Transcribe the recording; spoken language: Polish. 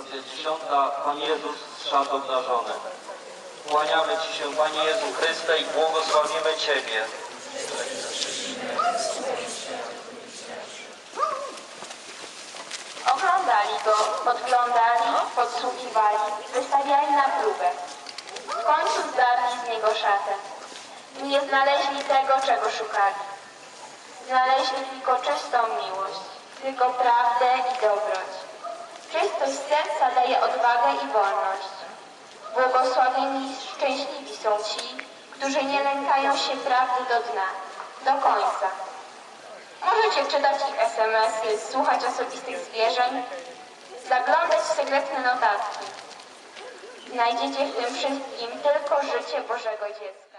jest dziesiąta, Pan Jezus z szat obdarzony. Kłaniamy Ci się, Panie Jezu Chryste, i błogosławimy Ciebie. Oglądali go, podglądali, podsłuchiwali, wystawiali na próbę. W końcu zdarli z niego szatę. Nie znaleźli tego, czego szukali. Znaleźli tylko czystą miłość, tylko prawdę i dobroć. Czystość serca daje odwagę i wolność. Błogosławieni szczęśliwi są ci, którzy nie lękają się prawdy do dna, do końca. Możecie czytać ich SMS-y, słuchać osobistych zwierzeń, zaglądać w sekretne notatki. Znajdziecie w tym wszystkim tylko życie Bożego dziecka.